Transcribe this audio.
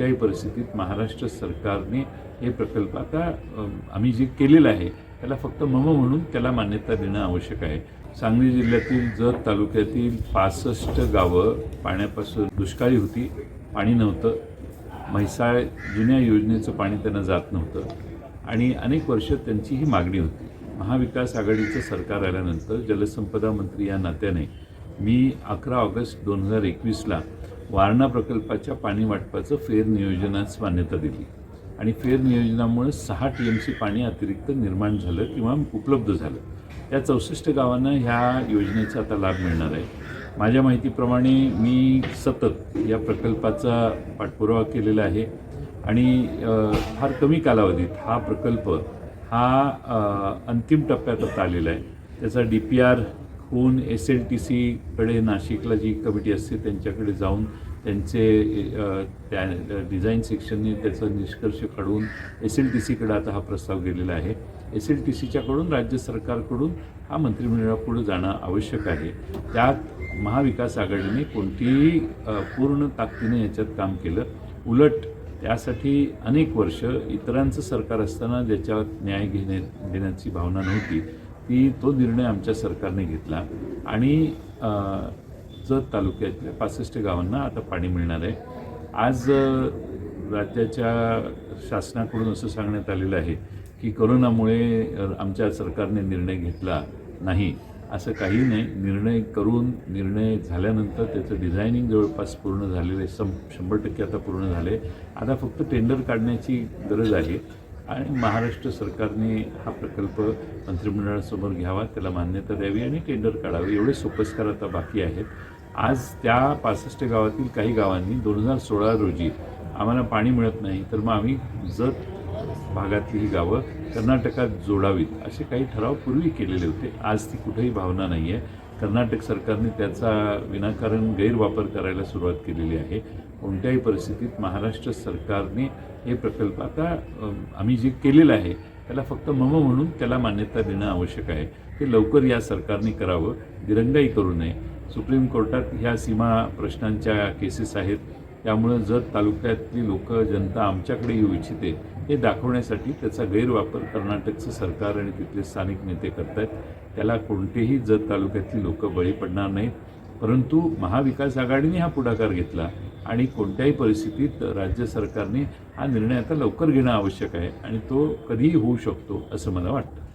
कोणत्याही परिस्थितीत महाराष्ट्र सरकारने हे प्रकल्प आता आम्ही जे केलेलं आहे त्याला फक्त मम म्हणून त्याला मान्यता देणं आवश्यक आहे. सांगली जिल्ह्यातील जत तालुक्यातील पासष्ट गावं पाण्यापासून दुष्काळी होती पाणी नव्हतं. म्हैसाळ जुन्या योजनेचं पाणी त्यांना जात नव्हतं. आणि अनेक वर्ष त्यांची ही मागणी होती. महाविकास आघाडीचं सरकार आल्यानंतर जलसंपदा मंत्री या नात्याने मी अकरा ऑगस्ट दोन हजार एकवीसला वारणा प्रकल्पाच्या पाणी वाटपाचं फेर नियोजनास मान्यता दिली. आणि फेर नियोजनामुळे सहा टी एम सी पाणी अतिरिक्त निर्माण झालं किंवा उपलब्ध झालं. या चौसष्ट गावांना ह्या योजनेचा आता लाभ मिळणार आहे. माझ्या माहितीप्रमाणे मी सतत या प्रकल्पाचा पाठपुरावा केलेला आहे. आणि फार कमी कालावधीत हा प्रकल्प हा अंतिम टप्प्यात आता आलेला आहे. त्याचा डी पी आर होऊन एस एल टी सीकडे नाशिकला जी कमिटी असते त्यांच्याकडे जाऊन त्यांचे त्या डिझाईन सेक्शनने त्याचा निष्कर्ष काढून एस एल टी सीकडे आता हा प्रस्ताव गेलेला आहे. एस एल टी सीच्याकडून राज्य सरकारकडून हा मंत्रिमंडळापुढे जाणं आवश्यक आहे. त्यात महाविकास आघाडीने कोणतीही पूर्ण ताकदीने याच्यात काम केलं. उलट त्यासाठी अनेक वर्ष इतरांचं सरकार असताना ज्याच्यावर न्याय घेणे घेण्याची भावना नव्हती ती तो निर्णय आमच्या सरकारने घेतला. आणि जत तालुक्यातल्या पासष्ट गावांना आता पाणी मिळणार आहे. आज राज्याच्या शासनाकडून असं सांगण्यात आलेलं आहे की करोनामुळे आमच्या सरकारने निर्णय घेतला नाही. असं काही नाही. निर्णय करून निर्णय झाल्यानंतर त्याचं डिझायनिंग जवळपास पूर्ण झालेलं आहे. सं शंभर टक्के आता पूर्ण झाले आता फक्त टेंडर काढण्याची गरज आहे. आणि महाराष्ट्र सरकारने हा प्रकल्प मंत्रिमंडळासमोर घ्यावा त्याला मान्यता द्यावी आणि टेंडर काढावे. एवढे सोपस्कार आता बाकी आहेत. आज त्या पासष्ट गावातील काही गावांनी दोन हजार सोळा रोजी आम्हाला पाणी मिळत नाही तर मग आम्ही जत भागातली ही गावं कर्नाटकात जोडावीत असे काही ठराव पूर्वी केलेले होते. आज ती कुठेही भावना नाही आहे कर्नाटक सरकारने त्याचा विनाकारण गैरवापर करायला सुरुवात केलेली आहे. कोणत्याही परिस्थितीत महाराष्ट्र सरकारने हे प्रकल्प आता आम्ही जे केलेलं आहे त्याला फक्त मम म्हणून त्याला मान्यता देणं आवश्यक आहे. ते लवकर या सरकारने करावं दिरंगाई करू नये. सुप्रीम कोर्टात ह्या सीमा प्रश्नांच्या केसेस आहेत. त्यामुळं जत तालुक्यातली लोक जनता आमच्याकडे येऊ इच्छिते हे दाखवण्यासाठी त्याचा गैरवापर कर्नाटकचं सरकार आणि तिथले स्थानिक नेते करत आहेत त्याला कोणतेही जत तालुक्यातली लोक बळी पडणार नाहीत. परंतु महाविकास आघाडीने हा पुढाकार घेतला. आणि कोणत्याही परिस्थितीत राज्य सरकारने हा निर्णय आता लवकर घेणं आवश्यक आहे आणि तो कधीही होऊ शकतो असं मला वाटतं.